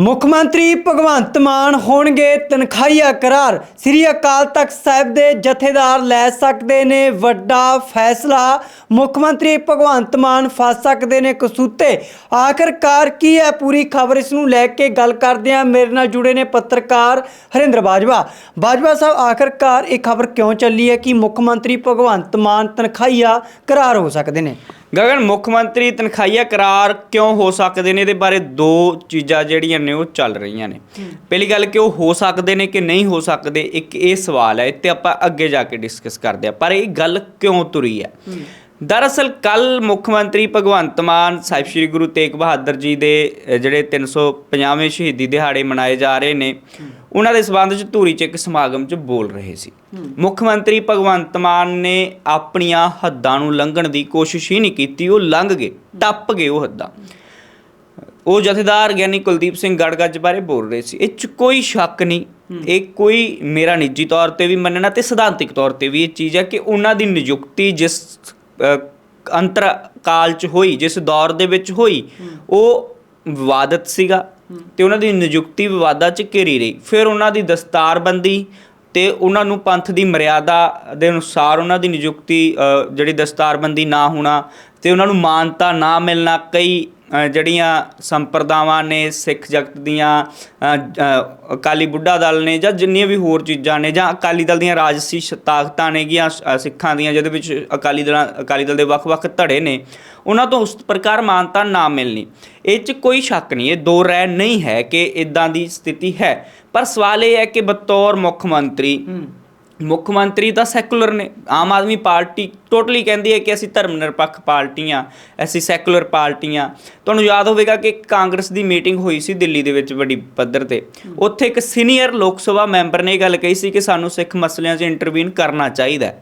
ਮੁੱਖ ਮੰਤਰੀ ਭਗਵੰਤ ਮਾਨ ਹੋਣਗੇ ਤਨਖਾਹੀਆ ਕਰਾਰ। ਸ੍ਰੀ ਅਕਾਲ ਤਖਤ ਸਾਹਿਬ ਦੇ ਜਥੇਦਾਰ ਲੈ ਸਕਦੇ ਨੇ ਵੱਡਾ ਫੈਸਲਾ। ਮੁੱਖ ਮੰਤਰੀ ਭਗਵੰਤ ਮਾਨ ਫਸ ਸਕਦੇ ਨੇ ਕਸੂਤੇ। ਆਖਰਕਾਰ ਕੀ ਹੈ ਪੂਰੀ ਖਬਰ? ਇਸ ਨੂੰ ਲੈ ਕੇ ਗੱਲ ਕਰਦੇ ਹਾਂ। ਮੇਰੇ ਨਾਲ ਜੁੜੇ ਨੇ ਪੱਤਰਕਾਰ ਹਰਿੰਦਰ ਬਾਜਵਾ। ਬਾਜਵਾ ਸਾਹਿਬ, ਆਖਰਕਾਰ ਇਹ ਖਬਰ ਕਿਉਂ ਚੱਲੀ ਹੈ ਕਿ ਮੁੱਖ ਮੰਤਰੀ ਭਗਵੰਤ ਮਾਨ ਤਨਖਾਹੀਆ ਕਰਾਰ ਹੋ ਸਕਦੇ ਨੇ? ਗਗਨ ਮੁੱਖ ਮੰਤਰੀ ਤਨਖਾਹੀਆ ਕਰਾਰ ਕਿਉਂ ਹੋ ਸਕਦੇ ਨੇ? ਇਹਦੇ ਬਾਰੇ ਦੋ ਚੀਜ਼ਾਂ ਜਿਹੜੀਆਂ ਨੇ ਉਹ ਚੱਲ ਰਹੀਆਂ ਨੇ। ਪਹਿਲੀ ਗੱਲ ਕਿ ਉਹ ਹੋ ਸਕਦੇ ਨੇ ਕਿ ਨਹੀਂ ਹੋ ਸਕਦੇ ਇੱਕ ਇਹ ਸਵਾਲ ਹੈ ਤੇ ਆਪਾਂ ਅੱਗੇ ਜਾ ਕੇ ਡਿਸਕਸ ਕਰਦੇ ਆ ਪਰ ਇਹ ਗੱਲ ਕਿਉਂ ਤੁਰੀ ਹੈ? ਦਰਅਸਲ ਕੱਲ ਮੁੱਖ ਮੰਤਰੀ ਭਗਵੰਤ ਮਾਨ ਸਾਹਿਬ ਸ੍ਰੀ ਗੁਰੂ ਤੇਗ ਬਹਾਦਰ ਜੀ ਦੇ ਜਿਹੜੇ 350ਵੇਂ ਸ਼ਹੀਦੀ ਦਿਹਾੜੇ ਮਨਾਏ ਜਾ ਰਹੇ ਨੇ ਉਹਨਾਂ ਦੇ ਸਬੰਧ ਚ ਧੂਰੀ ਚ ਇੱਕ ਸਮਾਗਮ ਚ ਬੋਲ ਰਹੇ ਸੀ। ਮੁੱਖ ਮੰਤਰੀ ਭਗਵੰਤ ਮਾਨ ਨੇ ਆਪਣੀਆਂ ਹੱਦਾਂ ਨੂੰ ਲੰਘਣ ਦੀ ਕੋਸ਼ਿਸ਼ ਹੀ ਨਹੀਂ ਕੀਤੀ ਉਹ ਲੰਘ ਗਏ ਟੱਪ ਗਏ ਉਹ ਹੱਦਾਂ। ਉਹ ਜਥੇਦਾਰ ਗਿਆਨੀ ਕੁਲਦੀਪ ਸਿੰਘ ਗੜਗੱਜ ਬਾਰੇ ਬੋਲ ਰਹੇ ਸੀ। ਇਹ ਚ ਕੋਈ ਸ਼ੱਕ ਨਹੀਂ ਇਹ ਕੋਈ ਮੇਰਾ ਨਿੱਜੀ ਤੌਰ ਤੇ ਵੀ ਮੰਨਣਾ ਤੇ ਸਿਧਾਂਤਿਕ ਤੌਰ ਤੇ ਵੀ ਇਹ ਚੀਜ਼ ਹੈ ਕਿ ਉਹਨਾਂ ਦੀ ਨਿਯੁਕਤੀ ਜਿਸ ਅੰਤਰ ਕਾਲ ਚ ਹੋਈ ਜਿਸ ਦੌਰ ਦੇ ਵਿੱਚ ਹੋਈ ਉਹ ਵਿਵਾਦਤ ਸੀਗਾ। ਤੇ ਉਹਨਾਂ ਦੀ ਨਿਯੁਕਤੀ ਵਿਵਾਦਾਂ ਚ ਘਿਰੀ ਰਹੀ। ਫਿਰ ਉਹਨਾਂ ਦੀ ਦਸਤਾਰਬੰਦੀ ਤੇ ਉਹਨਾਂ ਨੂੰ ਪੰਥ ਦੀ ਮਰਿਆਦਾ ਦੇ ਅਨੁਸਾਰ ਉਹਨਾਂ ਦੀ ਨਿਯੁਕਤੀ ਜਿਹੜੀ ਦਸਤਾਰਬੰਦੀ ਨਾ ਹੋਣਾ ਤੇ ਉਹਨਾਂ ਨੂੰ ਮਾਨਤਾ ਨਾ ਮਿਲਣਾ, ਕਈ ਜਿਹੜੀਆਂ ਸੰਪਰਦਾਵਾਂ ਨੇ ਸਿੱਖ ਜਗਤ ਦੀਆਂ ਅਕਾਲੀ ਬੁੱਢਾ ਦਲ ਨੇ ਜਾਂ ਜਿੰਨੀਆਂ ਵੀ ਹੋਰ ਚੀਜ਼ਾਂ ਨੇ ਜਾਂ ਅਕਾਲੀ ਦਲ ਦੀਆਂ ਰਾਜਸੀ ਸ਼- ਤਾਕਤਾਂ ਨੇਗੀਆਂ ਅ, ਸਿੱਖਾਂ ਦੀਆਂ ਜਿਹਦੇ ਵਿੱਚ ਅਕਾਲੀ ਦਲਾਂ ਅਕਾਲੀ ਦਲ ਦੇ ਵੱਖ-ਵੱਖ ਧੜੇ ਨੇ ਉਹਨਾਂ ਤੋਂ ਉਸ ਪ੍ਰਕਾਰ ਮਾਨਤਾ ਨਾ ਮਿਲਣੀ। ਇਹ 'ਚ ਕੋਈ ਸ਼ੱਕ ਨਹੀਂ ਇਹ ਦੋ ਰਹਿ ਨਹੀਂ ਹੈ ਕਿ ਇਦਾਂ ਦੀ ਸਥਿਤੀ ਹੈ। ਪਰ ਸਵਾਲ ਇਹ ਹੈ ਕਿ ਬਤੌਰ ਮੁੱਖ ਮੰਤਰੀ ਮੁੱਖ ਮੰਤਰੀ ਤਾਂ ਸੈਕੂਲਰ ਨੇ ਆਮ ਆਦਮੀ ਪਾਰਟੀ ਟੋਟਲੀ ਕਹਿੰਦੀ ਹੈ ਕਿ ਅਸੀਂ ਧਰਮ ਨਿਰਪੱਖ ਪਾਰਟੀਆਂ ਅਸੀਂ ਸੈਕੂਲਰ ਪਾਰਟੀਆਂ। ਤੁਹਾਨੂੰ ਯਾਦ ਹੋਵੇਗਾ ਕਿ ਕਾਂਗਰਸ ਦੀ ਮੀਟਿੰਗ ਹੋਈ ਸੀ ਦਿੱਲੀ ਦੇ ਵਿੱਚ ਵੱਡੀ ਪੱਧਰ ਤੇ। ਉੱਥੇ ਇੱਕ ਸੀਨੀਅਰ ਲੋਕ ਸਭਾ ਮੈਂਬਰ ਨੇ ਇਹ ਗੱਲ ਕਹੀ ਸੀ ਕਿ ਸਾਨੂੰ ਸਿੱਖ ਮਸਲਿਆਂ 'ਚ ਇੰਟਰਵੀਨ ਕਰਨਾ ਚਾਹੀਦਾ।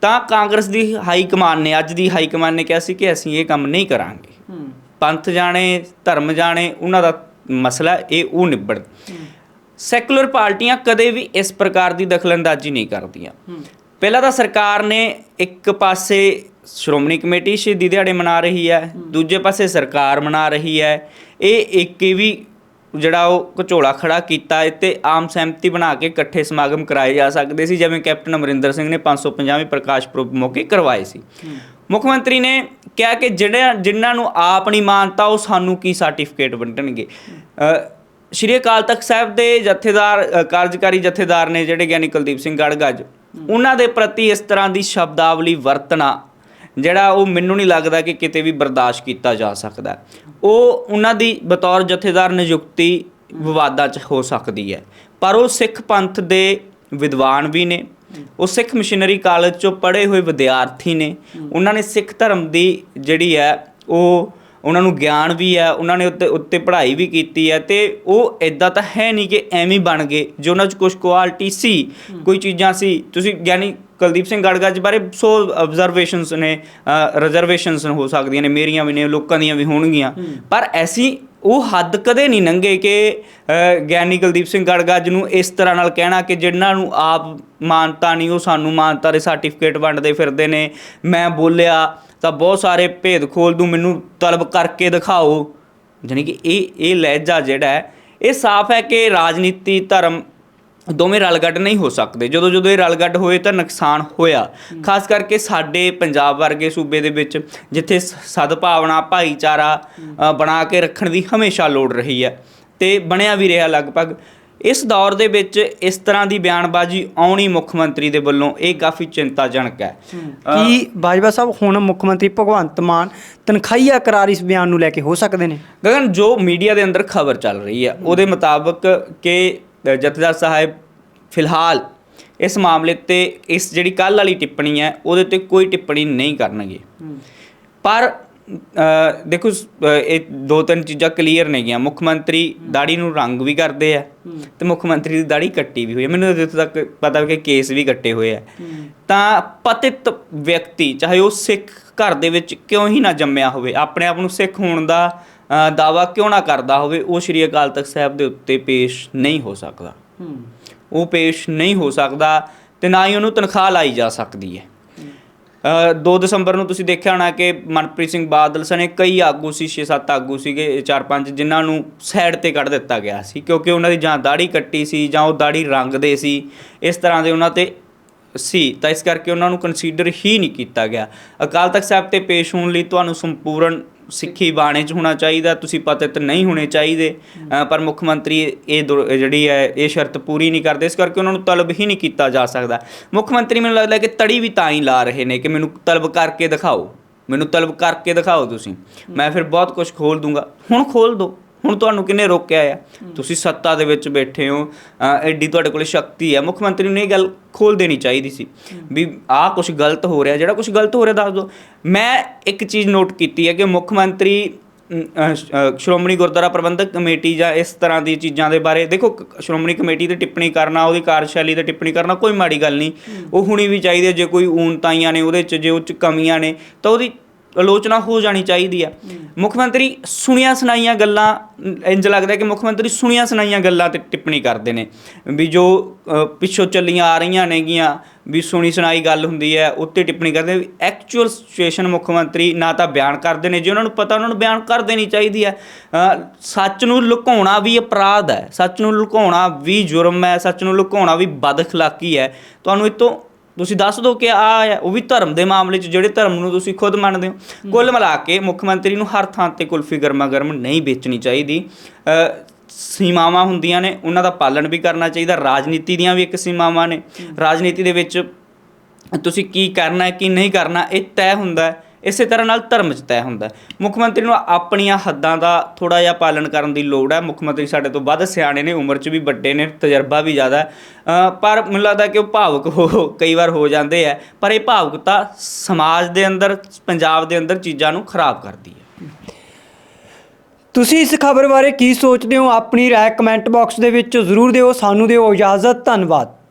ਤਾਂ ਕਾਂਗਰਸ ਦੀ ਹਾਈ ਕਮਾਨ ਨੇ ਅੱਜ ਦੀ ਹਾਈ ਕਮਾਨ ਨੇ ਕਿਹਾ ਸੀ ਕਿ ਅਸੀਂ ਇਹ ਕੰਮ ਨਹੀਂ ਕਰਾਂਗੇ। ਪੰਥ ਜਾਣੇ ਧਰਮ ਜਾਣੇ ਉਹਨਾਂ ਦਾ ਮਸਲਾ ਇਹ ਉਹ ਨਿਬੜ ਸੈਕੂਲਰ ਪਾਰਟੀਆਂ ਕਦੇ ਵੀ ਇਸ ਪ੍ਰਕਾਰ ਦੀ ਦਖਲਅੰਦਾਜ਼ੀ ਨਹੀਂ ਕਰਦੀਆਂ। ਪਹਿਲਾਂ ਤਾਂ ਸਰਕਾਰ ਨੇ ਇੱਕ ਪਾਸੇ ਸ਼੍ਰੋਮਣੀ ਕਮੇਟੀ ਸ਼ਹੀਦੀ ਦਿਹਾੜੇ ਮਨਾ ਰਹੀ ਹੈ ਦੂਜੇ ਪਾਸੇ ਸਰਕਾਰ ਮਨਾ ਰਹੀ ਹੈ। ਇਹ ਇੱਕ ਵੀ ਜਿਹੜਾ ਉਹ ਘਚੋਲਾ ਖੜਾ ਕੀਤਾ ਤੇ ਆਮ ਸਹਿਮਤੀ ਬਣਾ ਕੇ ਇਕੱਠੇ ਸਮਾਗਮ ਕਰਾਏ ਜਾ ਸਕਦੇ ਸੀ ਜਿਵੇਂ ਕੈਪਟਨ ਅਮਰਿੰਦਰ ਸਿੰਘ ਨੇ 550ਵੇਂ ਪ੍ਰਕਾਸ਼ ਪੁਰਬ ਮੌਕੇ ਕਰਵਾਏ ਸੀ। ਮੁੱਖ ਮੰਤਰੀ ਨੇ ਕਿਹਾ ਕਿ ਜਿਹੜੇ ਜਿਨ੍ਹਾਂ ਨੂੰ ਆਪ ਨਹੀਂ ਮਾਨਤਾ ਉਹ ਸਾਨੂੰ ਕੀ ਸਰਟੀਫਿਕੇਟ ਵੰਡਣਗੇ? ਸ਼੍ਰੀ ਅਕਾਲ ਤਖਤ ਸਾਹਿਬ ਦੇ ਜਥੇਦਾਰ ਕਾਰਜਕਾਰੀ ਜਥੇਦਾਰ ਨੇ ਜਿਹੜੇ ਗਿਆਨੀ ਕੁਲਦੀਪ ਸਿੰਘ ਗੜਗੱਜ, ਉਹਨਾਂ ਦੇ ਪ੍ਰਤੀ ਇਸ ਤਰ੍ਹਾਂ ਦੀ ਸ਼ਬਦਾਵਲੀ ਵਰਤਣਾ, ਜਿਹੜਾ ਉਹ ਮੈਨੂੰ ਨਹੀਂ ਲੱਗਦਾ ਕਿ ਕਿਤੇ ਵੀ ਬਰਦਾਸ਼ਤ ਕੀਤਾ ਜਾ ਸਕਦਾ। ਉਹ ਉਹਨਾਂ ਦੀ ਬਤੌਰ ਜਥੇਦਾਰ ਨਿਯੁਕਤੀ ਵਿਵਾਦਾਂ 'ਚ ਹੋ ਸਕਦੀ ਹੈ। ਪਰ ਉਹ ਸਿੱਖ ਪੰਥ ਦੇ ਵਿਦਵਾਨ ਵੀ ਨੇ। ਉਹ ਸਿੱਖ ਮਿਸ਼ਨਰੀ ਕਾਲਜ ਚੋਂ ਪੜ੍ਹੇ ਹੋਏ ਵਿਦਿਆਰਥੀ ਨੇ। ਉਹਨਾਂ ਨੇ ਸਿੱਖ ਧਰਮ ਦੀ ਜਿਹੜੀ ਹੈ, ਉਹ ਉਹਨਾਂ ਨੂੰ ਗਿਆਨ ਵੀ ਹੈ ਉਹਨਾਂ ਨੇ ਉੱਤੇ ਉੱਤੇ ਪੜ੍ਹਾਈ ਵੀ ਕੀਤੀ ਹੈ ਤੇ ਉਹ ਇਦਾਂ ਤਾਂ ਹੈ ਨਹੀਂ ਕਿ ਐਵੇਂ ਬਣ ਗਏ ਜੇ ਉਹਨਾਂ 'ਚ ਕੁਝ ਕੁਆਲਿਟੀ ਸੀ ਕੋਈ ਚੀਜ਼ਾਂ ਸੀ ਤੁਸੀਂ ਗਿਆਨੀ ਕੁਲਦੀਪ ਸਿੰਘ ਗੜਗੱਜ ਬਾਰੇ ਸੋ ਆਬਜ਼ਰਵੇਸ਼ਨਸ ਨੇ ਰਿਜ਼ਰਵੇਸ਼ਨਸ ਹੋ ਸਕਦੀਆਂ ਨੇ ਮੇਰੀਆਂ ਵੀ ਨੇ ਲੋਕਾਂ ਦੀਆਂ ਵੀ ਹੋਣਗੀਆਂ। ਪਰ ਐਸੀ ਉਹ ਹੱਦ ਕਦੇ ਨਹੀਂ ਲੰਘੇ ਕਿ ਗਿਆਨੀ ਕੁਲਦੀਪ ਸਿੰਘ ਗੜਗੱਜ ਨੂੰ ਇਸ ਤਰ੍ਹਾਂ ਨਾਲ ਕਹਿਣਾ ਕਿ ਜਿਨ੍ਹਾਂ ਨੂੰ ਆਪ ਮਾਨਤਾ ਨਹੀਂ ਉਹ ਸਾਨੂੰ ਮਾਨਤਾ ਦੇ ਸਰਟੀਫਿਕੇਟ ਵੰਡਦੇ ਫਿਰਦੇ ਨੇ। ਮੈਂ ਬੋਲਿਆ ਤਾਂ ਬਹੁਤ ਸਾਰੇ ਭੇਦ ਖੋਲ ਦੂੰ ਮੈਨੂੰ ਤਲਬ ਕਰਕੇ ਦਿਖਾਓ। ਜਾਣੀ ਕਿ ਇਹ ਇਹ ਲਹਿਜਾ ਜਿਹੜਾ ਹੈ ਇਹ ਸਾਫ਼ ਹੈ ਕਿ ਰਾਜਨੀਤੀ ਧਰਮ ਦੋਵੇਂ ਰਲਗੱਡ ਨਹੀਂ ਹੋ ਸਕਦੇ। ਜਦੋਂ ਜਦੋਂ ਇਹ ਰਲਗੱਡ ਹੋਏ ਤਾਂ ਨੁਕਸਾਨ ਹੋਇਆ। ਖਾਸ ਕਰਕੇ ਸਾਡੇ ਪੰਜਾਬ ਵਰਗੇ ਸੂਬੇ ਦੇ ਵਿੱਚ ਜਿੱਥੇ ਸਦਭਾਵਨਾ ਭਾਈਚਾਰਾ ਬਣਾ ਕੇ ਰੱਖਣ ਦੀ ਹਮੇਸ਼ਾ ਲੋੜ ਰਹੀ ਹੈ। ਤੇ ਬਣਿਆ ਵੀ ਰਿਹਾ ਲਗਭਗ। ਇਸ ਦੌਰ ਦੇ ਵਿੱਚ ਇਸ ਤਰ੍ਹਾਂ ਦੀ ਬਿਆਨਬਾਜ਼ੀ ਆਉਣੀ ਮੁੱਖ ਮੰਤਰੀ ਦੇ ਵੱਲੋਂ ਇਹ ਕਾਫੀ ਚਿੰਤਾਜਨਕ ਹੈ। ਕੀ ਬਾਜਵਾ ਸਾਹਿਬ ਹੁਣ ਮੁੱਖ ਮੰਤਰੀ ਭਗਵੰਤ ਮਾਨ ਤਨਖਾਹੀਆ ਕਰਾਰ ਇਸ ਬਿਆਨ ਨੂੰ ਲੈ ਕੇ ਹੋ ਸਕਦੇ ਨੇ? ਗਗਨ ਜੋ ਮੀਡੀਆ ਦੇ ਅੰਦਰ ਖਬਰ ਚੱਲ ਰਹੀ ਹੈ ਉਹਦੇ ਮੁਤਾਬਕ ਕਿ ਜਥੇਦਾਰ ਸਾਹਿਬ ਫਿਲਹਾਲ ਇਸ ਮਾਮਲੇ ਤੇ ਇਸ ਜਿਹੜੀ ਕੱਲ ਵਾਲੀ ਟਿੱਪਣੀ ਹੈ ਉਹਦੇ ਤੇ ਕੋਈ ਟਿੱਪਣੀ ਨਹੀਂ ਕਰਨਗੇ। ਪਰ ਦੇਖੋ ਇਹ ਦੋ ਤਿੰਨ ਚੀਜ਼ਾਂ ਕਲੀਅਰ ਨੇਗੀਆਂ। ਮੁੱਖ ਮੰਤਰੀ ਦਾੜੀ ਨੂੰ ਰੰਗ ਵੀ ਕਰਦੇ ਆ ਤੇ ਮੁੱਖ ਮੰਤਰੀ ਦੀ ਦਾੜੀ ਕੱਟੀ ਵੀ ਹੋਈ ਹੈ ਮੈਨੂੰ ਜਿੱਥੇ ਤੱਕ ਪਤਾ ਕਿ ਕੇਸ ਵੀ ਕੱਟੇ ਹੋਏ ਆ। ਤਾਂ ਪਤਿਤ ਵਿਅਕਤੀ ਚਾਹੇ ਉਹ ਸਿੱਖ ਘਰ ਦੇ ਵਿੱਚ ਕਿਉਂ ਹੀ ਨਾ ਜੰਮਿਆ ਹੋਵੇ ਆਪਣੇ ਆਪ ਨੂੰ ਸਿੱਖ ਹੋਣ ਦਾ ਦਾਵਾ ਕਿਉਂ ਨਾ ਕਰਦਾ ਹੋਵੇ ਉਹ ਸ਼੍ਰੀ ਅਕਾਲ ਤਖਤ ਸਾਹਿਬ ਦੇ ਉੱਤੇ ਪੇਸ਼ ਨਹੀਂ ਹੋ ਸਕਦਾ। ਉਹ ਪੇਸ਼ ਨਹੀਂ ਹੋ ਸਕਦਾ ਤੇ ਨਾ ਹੀ ਉਹਨੂੰ ਤਨਖਾਹ ਲਾਈ ਜਾ ਸਕਦੀ ਹੈ। 2 ਦਸੰਬਰ ਨੂੰ ਤੁਸੀਂ ਦੇਖਿਆ ਹੋਣਾ ਕਿ ਮਨਪ੍ਰੀਤ ਸਿੰਘ ਬਾਦਲ ਸਣੇ ਕਈ ਆਗੂ ਸੀ 6-7 ਆਗੂ ਸੀਗੇ 4-5 ਜਿਨ੍ਹਾਂ ਨੂੰ ਸਾਈਡ ਤੇ ਕੱਢ ਦਿੱਤਾ ਗਿਆ ਸੀ ਕਿਉਂਕਿ ਉਹਨਾਂ ਦੀ ਜਾਂ ਦਾੜੀ ਕੱਟੀ ਸੀ ਜਾਂ ਉਹ ਦਾੜੀ ਰੰਗਦੇ ਸੀ ਇਸ ਤਰ੍ਹਾਂ ਦੇ ਉਹਨਾਂ ਤੇ ਸੀ ਤਾਂ ਇਸ ਕਰਕੇ ਉਹਨਾਂ ਨੂੰ ਕੰਸੀਡਰ ਹੀ ਨਹੀਂ ਕੀਤਾ ਗਿਆ। ਅਕਾਲ ਤਖਤ ਸਾਹਿਬ ਤੇ ਪੇਸ਼ ਹੋਣ ਲਈ ਤੁਹਾਨੂੰ ਸੰਪੂਰਨ ਸਿੱਖੀ ਬਾਣੇ 'ਚ ਹੋਣਾ ਚਾਹੀਦਾ, ਤੁਸੀਂ ਪਤਿਤ ਨਹੀਂ ਹੋਣੇ ਚਾਹੀਦੇ। ਪਰ ਮੁੱਖ ਮੰਤਰੀ ਇਹ ਦੁਰ- ਜਿਹੜੀ ਹੈ, ਇਹ ਸ਼ਰਤ ਪੂਰੀ ਨਹੀਂ ਕਰਦੇ, ਇਸ ਕਰਕੇ ਉਹਨਾਂ ਨੂੰ ਤਲਬ ਹੀ ਨਹੀਂ ਕੀਤਾ ਜਾ ਸਕਦਾ। ਮੁੱਖ ਮੰਤਰੀ ਮੈਨੂੰ ਲੱਗਦਾ ਕਿ ਤੜੀ ਵੀ ਤਾਂ ਹੀ ਲਾ ਰਹੇ ਨੇ ਕਿ ਮੈਨੂੰ ਤਲਬ ਕਰਕੇ ਦਿਖਾਓ। ਮੈਨੂੰ ਤਲਬ ਕਰਕੇ ਦਿਖਾਓ ਤੁਸੀਂ। ਮੈਂ ਫਿਰ ਬਹੁਤ ਕੁਝ ਖੋਲ ਦੂੰਗਾ। ਹੁਣ ਖੋਲ ਦੋ। ਹੁਣ ਤੁਹਾਨੂੰ ਕਿੰਨੇ ਰੋਕਿਆ ਆ? ਤੁਸੀਂ ਸੱਤਾ ਦੇ ਵਿੱਚ ਬੈਠੇ ਹੋ ਐਡੀ ਤੁਹਾਡੇ ਕੋਲ ਸ਼ਕਤੀ ਹੈ ਮੁੱਖ ਮੰਤਰੀ ਨੂੰ ਇਹ ਗੱਲ ਖੋਲ ਦੇਣੀ ਚਾਹੀਦੀ ਸੀ ਵੀ ਆਹ ਕੁਝ ਗਲਤ ਹੋ ਰਿਹਾ। ਜਿਹੜਾ ਕੁਝ ਗਲਤ ਹੋ ਰਿਹਾ ਦੱਸ ਦਿਓ। ਮੈਂ ਇੱਕ ਚੀਜ਼ ਨੋਟ ਕੀਤੀ ਹੈ ਕਿ ਮੁੱਖ ਮੰਤਰੀ ਸ਼੍ਰੋਮਣੀ ਗੁਰਦੁਆਰਾ ਪ੍ਰਬੰਧਕ ਕਮੇਟੀ ਜਾਂ ਇਸ ਤਰ੍ਹਾਂ ਦੀ ਚੀਜ਼ਾਂ ਦੇ ਬਾਰੇ ਦੇਖੋ ਸ਼੍ਰੋਮਣੀ ਕਮੇਟੀ ਤੇ ਟਿੱਪਣੀ ਕਰਨਾ ਉਹਦੀ ਕਾਰਜਸ਼ੈਲੀ ਤੇ ਟਿੱਪਣੀ ਕਰਨਾ ਕੋਈ ਮਾੜੀ ਗੱਲ ਨਹੀਂ। ਉਹ ਹੁਣੀ ਵੀ ਚਾਹੀਦੀ ਹੈ ਜੇ ਕੋਈ ਊਨਤਾਈਆਂ ਨੇ ਉਹਦੇ 'ਚ ਜੇ ਉਹ 'ਚ ਕਮੀਆਂ ਨੇ ਤਾਂ ਉਹਦੀ ਆਲੋਚਨਾ ਹੋ ਜਾਣੀ ਚਾਹੀਦੀ ਆ। ਮੁੱਖ ਮੰਤਰੀ ਸੁਣੀਆਂ ਸੁਣਾਈਆਂ ਗੱਲਾਂ ਇੰਜ ਲੱਗਦਾ ਕਿ ਮੁੱਖ ਮੰਤਰੀ ਸੁਣੀਆਂ ਸੁਣਾਈਆਂ ਗੱਲਾਂ ਤੇ ਟਿੱਪਣੀ ਕਰਦੇ ਨੇ। ਵੀ ਜੋ ਪਿੱਛੋਂ ਚੱਲੀਆਂ ਆ ਰਹੀਆਂ ਨੇਗੀਆਂ ਵੀ ਸੁਣੀ ਸੁਣਾਈ ਗੱਲ ਹੁੰਦੀ ਹੈ ਉੱਤੇ ਟਿੱਪਣੀ ਕਰਦੇ ਨੇ। ਐਕਚੁਅਲ ਸਿਚੁਏਸ਼ਨ ਮੁੱਖ ਮੰਤਰੀ ਨਾ ਤਾਂ ਬਿਆਨ ਕਰਦੇ ਨੇ ਜੇ ਉਹਨਾਂ ਨੂੰ ਪਤਾ ਉਹਨਾਂ ਨੂੰ ਬਿਆਨ ਕਰ ਦੇਣੀ ਚਾਹੀਦੀ ਹੈ। ਸੱਚ ਨੂੰ ਲੁਕਾਉਣਾ ਵੀ ਅਪਰਾਧ ਹੈ ਸੱਚ ਨੂੰ ਲੁਕਾਉਣਾ ਵੀ ਜੁਰਮ ਹੈ ਸੱਚ ਨੂੰ ਲੁਕਾਉਣਾ ਵੀ ਬਦਖਲਾਕੀ ਹੈ। ਤੁਹਾਨੂੰ ਇਹ ਤੋਂ ਤੁਸੀਂ ਦੱਸ ਦਿਓ ਕਿ ਆ ਹੈ ਉਹ ਵੀ ਧਰਮ ਦੇ ਮਾਮਲੇ 'ਚ ਜਿਹੜੇ ਧਰਮ ਨੂੰ ਤੁਸੀਂ ਖੁਦ ਮੰਨਦੇ ਹੋ। ਕੁੱਲ ਮਿਲਾ ਕੇ ਮੁੱਖ ਮੰਤਰੀ ਨੂੰ ਹਰ ਥਾਂ ਤੇ ਕੁਲਫੀ ਗਰਮਾ ਗਰਮ ਨਹੀਂ ਵੇਚਣੀ ਚਾਹੀਦੀ। ਸੀਮਾਵਾਂ ਹੁੰਦੀਆਂ ਨੇ ਉਹਨਾਂ ਦਾ ਪਾਲਣ ਵੀ ਕਰਨਾ ਚਾਹੀਦਾ ਰਾਜਨੀਤੀ ਦੀਆਂ ਵੀ ਇੱਕ ਸੀਮਾਵਾਂ ਨੇ। ਰਾਜਨੀਤੀ ਦੇ ਵਿੱਚ ਤੁਸੀਂ ਕੀ ਕਰਨਾ ਹੈ ਕੀ ਨਹੀਂ ਕਰਨਾ ਇਹ ਤੈਅ ਹੁੰਦਾ ਹੈ। ਇਸੇ ਤਰ੍ਹਾਂ ਨਾਲ ਧਰਮ 'ਚ ਤੈਅ ਹੁੰਦਾ ਮੁੱਖ ਮੰਤਰੀ ਨੂੰ ਆਪਣੀਆਂ ਹੱਦਾਂ ਦਾ ਥੋੜਾ ਜਿਹਾ ਪਾਲਣ ਕਰਨ ਦੀ ਲੋੜ ਹੈ। ਮੁੱਖ ਮੰਤਰੀ ਸਾਡੇ ਤੋਂ ਵੱਧ ਸਿਆਣੇ ਨੇ, ਉਮਰ 'ਚ ਵੀ ਵੱਡੇ ਨੇ, ਤਜਰਬਾ ਵੀ ਜ਼ਿਆਦਾ ਪਰ ਮੈਨੂੰ ਲੱਗਦਾ ਕਿ ਉਹ ਭਾਵੁਕ ਹੋ, ਕਈ ਵਾਰ ਹੋ ਜਾਂਦੇ ਆ ਪਰ ਇਹ ਭਾਵੁਕਤਾ ਸਮਾਜ ਦੇ ਅੰਦਰ, ਪੰਜਾਬ ਦੇ ਅੰਦਰ ਚੀਜ਼ਾਂ ਨੂੰ ਖਰਾਬ ਕਰਦੀ ਹੈ। ਤੁਸੀਂ ਇਸ ਖਬਰ ਬਾਰੇ ਕੀ ਸੋਚਦੇ ਹੋ? ਆਪਣੀ ਰਾਏ ਕਮੈਂਟ ਬਾਕਸ ਦੇ ਵਿੱਚ ਜ਼ਰੂਰ ਦਿਓ। ਸਾਨੂੰ ਦਿਓ ਇਜਾਜ਼ਤ। ਧੰਨਵਾਦ।